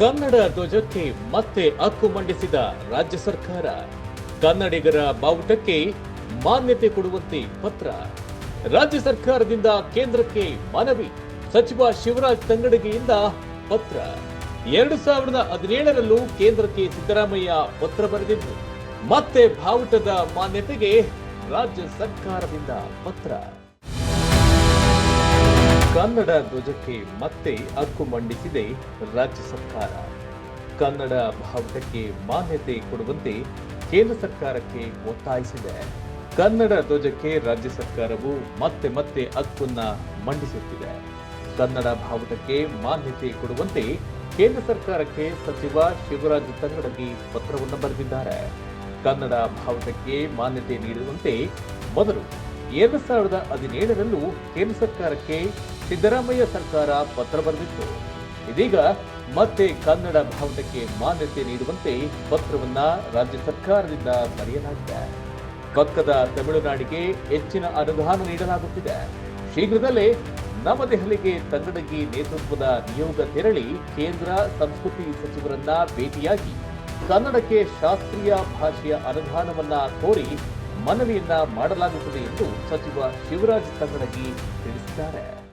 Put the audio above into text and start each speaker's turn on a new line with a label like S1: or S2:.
S1: ಕನ್ನಡ ಧ್ವಜಕ್ಕೆ ಮತ್ತೆ ಹಕ್ಕು ಮಂಡಿಸಿದ ರಾಜ್ಯ ಸರ್ಕಾರ. ಕನ್ನಡಿಗರ ಬಾವುಟಕ್ಕೆ ಮಾನ್ಯತೆ ಕೊಡುವಂತೆ ಪತ್ರ. ರಾಜ್ಯ ಸರ್ಕಾರದಿಂದ ಕೇಂದ್ರಕ್ಕೆ ಮನವಿ. ಸಚಿವ ಶಿವರಾಜ್ ತಂಗಡಗಿಯಿಂದ ಪತ್ರ. ಎರಡು ಸಾವಿರದ ಹದಿನೇಳರಲ್ಲೂ ಕೇಂದ್ರಕ್ಕೆ ಸಿದ್ದರಾಮಯ್ಯ ಪತ್ರ ಬರೆದಿದ್ದು, ಮತ್ತೆ ಬಾವುಟದ ಮಾನ್ಯತೆಗೆ ರಾಜ್ಯ ಸರ್ಕಾರದಿಂದ ಪತ್ರ. ಕನ್ನಡ ಧ್ವಜಕ್ಕೆ ಮತ್ತೆ ಹಕ್ಕು ಮಂಡಿಸಿದೆ ರಾಜ್ಯ ಸರ್ಕಾರ. ಕನ್ನಡ ಭಾವುಟಕ್ಕೆ ಮಾನ್ಯತೆ ಕೊಡುವಂತೆ ಕೇಂದ್ರ ಸರ್ಕಾರಕ್ಕೆ ಒತ್ತಾಯಿಸಿದೆ. ಕನ್ನಡ ಧ್ವಜಕ್ಕೆ ರಾಜ್ಯ ಸರ್ಕಾರವು ಮತ್ತೆ ಮತ್ತೆ ಹಕ್ಕನ್ನ ಮಂಡಿಸುತ್ತಿದೆ. ಕನ್ನಡ ಭಾವುಟಕ್ಕೆ ಮಾನ್ಯತೆ ಕೊಡುವಂತೆ ಕೇಂದ್ರ ಸರ್ಕಾರಕ್ಕೆ ಸಚಿವ ಶಿವರಾಜ್ ತಂಗಡಗಿ ಪತ್ರವನ್ನು ಬರೆದಿದ್ದಾರೆ. ಕನ್ನಡ ಭಾವುಟಕ್ಕೆ ಮಾನ್ಯತೆ ನೀಡುವಂತೆ ಮೊದಲು ಎರಡು ಸಾವಿರದ ಹದಿನೇಳರಲ್ಲೂ ಕೇಂದ್ರ ಸರ್ಕಾರಕ್ಕೆ ಸಿದ್ದರಾಮಯ್ಯ ಸರ್ಕಾರ ಪತ್ರ ಬರೆದಿತ್ತು. ಇದೀಗ ಮತ್ತೆ ಕನ್ನಡ ಬಾವುಟಕ್ಕೆ ಮಾನ್ಯತೆ ನೀಡುವಂತೆ ಪತ್ರವನ್ನ ರಾಜ್ಯ ಸರ್ಕಾರದಿಂದ ಬರೆಯಲಾಗಿದೆ. ಪಕ್ಕದ ತಮಿಳುನಾಡಿಗೆ ಹೆಚ್ಚಿನ ಅನುದಾನ ನೀಡಲಾಗುತ್ತಿದೆ. ಶೀಘ್ರದಲ್ಲೇ ನವದೆಹಲಿಗೆ ತಂಗಡಗಿ ನೇತೃತ್ವದ ನಿಯೋಗ ತೆರಳಿ ಕೇಂದ್ರ ಸಂಸ್ಕೃತಿ ಸಚಿವರನ್ನ ಭೇಟಿಯಾಗಿ ಕನ್ನಡಕ್ಕೆ ಶಾಸ್ತ್ರೀಯ ಭಾಷೆಯ ಅನುದಾನವನ್ನ ಕೋರಿ ಮನವಿಯನ್ನ ಮಾಡಲಾಗುತ್ತದೆ ಎಂದು ಸಚಿವ ಶಿವರಾಜ್ ತಂಗಡಗಿ ತಿಳಿಸಿದ್ದಾರೆ.